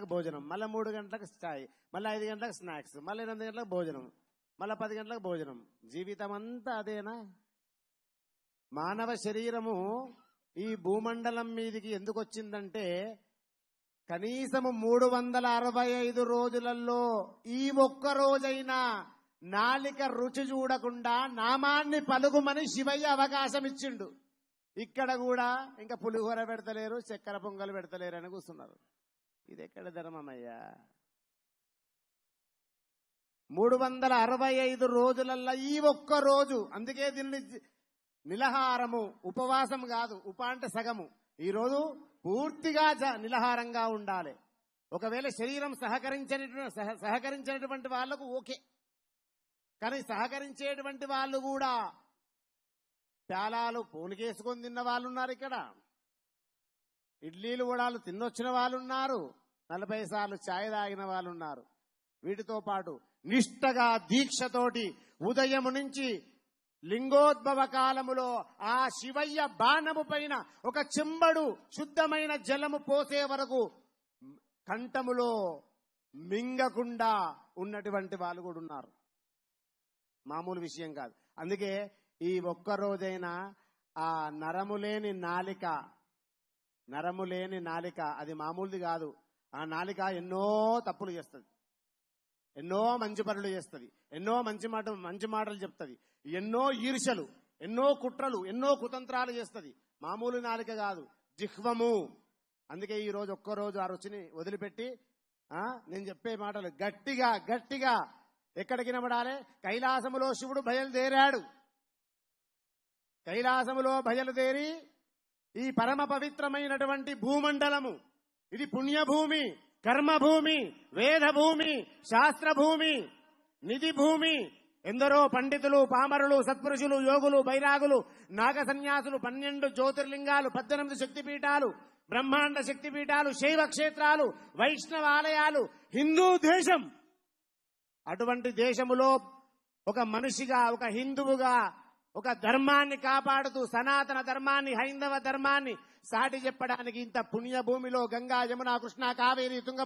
గంటలకు భోజనం మళ్ళీ మూడు గంటలకు చాయ్ మళ్ళీ ఐదు గంటలకు స్నాక్స్ మళ్ళీ ఎనిమిది గంటలకు భోజనం మళ్ళీ పది గంటలకు భోజనం. జీవితం అంతా అదేనా? మానవ శరీరము ఈ భూమండలం మీదికి ఎందుకు వచ్చిందంటే కనీసము మూడు వందల అరవై ఐదు రోజులలో ఈ ఒక్క రోజైనా నాలిక రుచి చూడకుండా నామాన్ని పలుకుమని శివయ్య అవకాశం ఇచ్చిండు. ఇక్కడ కూడా ఇంకా పులిహోర పెడతలేరు చక్కెర పొంగలు పెడతలేరు అని కూర్చున్నారు. ఇది ఎక్కడ ధర్మమయ్యా? మూడు వందల అరవై ఐదు రోజులల్లో ఈ ఒక్క రోజు. అందుకే దీన్ని నిలహారము ఉపవాసం కాదు ఉప అంటే సగము. ఈ రోజు పూర్తిగా నిలహారంగా ఉండాలి. ఒకవేళ శరీరం సహకరించినటువంటి సహ- సహకరించినటువంటి వాళ్ళకు ఓకే. కానీ సహకరించేటువంటి వాళ్ళు కూడా పేలాలు పూనికేసుకొని తిన్న వాళ్ళు ఉన్నారు ఇక్కడ. ఇడ్లీలు వడాలు తిన్నొచ్చిన వాళ్ళున్నారు నలభై సార్లు ఛాయ్ తాగిన వాళ్ళున్నారు. వీటితో పాటు నిష్టగా దీక్షతోటి ఉదయం నుంచి లింగోద్భవ కాలములో ఆ శివయ్య బాణము పైన ఒక చెంబడు శుద్ధమైన జలము పోసే వరకు కంఠములో మింగకుండా ఉన్నటువంటి వాళ్ళు కూడా ఉన్నారు. మామూలు విషయం కాదు. అందుకే ఈ ఒక్క రోజైనా ఆ నరము లేని నాలిక నరము లేని నాలిక అది మామూలుది కాదు. ఆ నాలిక ఎన్నో తప్పులు చేస్తుంది. ఎన్నో మంచి పనులు చేస్తుంది. ఎన్నో మంచి మాట మంచి మాటలు చెప్తుంది. ఎన్నో ఈర్షలు ఎన్నో కుట్రలు ఎన్నో కుతంత్రాలు చేస్తుంది. మామూలు నాలిక కాదు. జిహ్వము. అందుకే ఈ రోజు ఒక్కరోజు ఆ రుచిని వదిలిపెట్టి నేను చెప్పే మాటలు గట్టిగా గట్టిగా ఎక్కడికి నమడాలి? కైలాసములో శివుడు బయలుదేరాడు. కైలాసములో బయలుదేరి ఈ పరమ పవిత్రమైనటువంటి భూమండలము. ఇది పుణ్యభూమి కర్మభూమి వేదభూమి శాస్త్రభూమి నిధి భూమి ఎందరో పండితులు పామరులు సత్పురుషులు యోగులు బైరాగులు నాగ సన్యాసులు పన్నెండు జ్యోతిర్లింగాలు పద్దెనిమిది శక్తిపీఠాలు బ్రహ్మాండ శక్తిపీఠాలు శైవ క్షేత్రాలు వైష్ణవ ఆలయాలు హిందూ దేశం. అటువంటి దేశములో ఒక మనిషిగా ఒక హిందువుగా ఒక ధర్మాన్ని కాపాడుతూ సనాతన ధర్మాన్ని హైందవ ధర్మాన్ని సాటి చెప్పడానికి ఇంత పుణ్య భూమిలో గంగా యమున కృష్ణ కావేరి తుంగ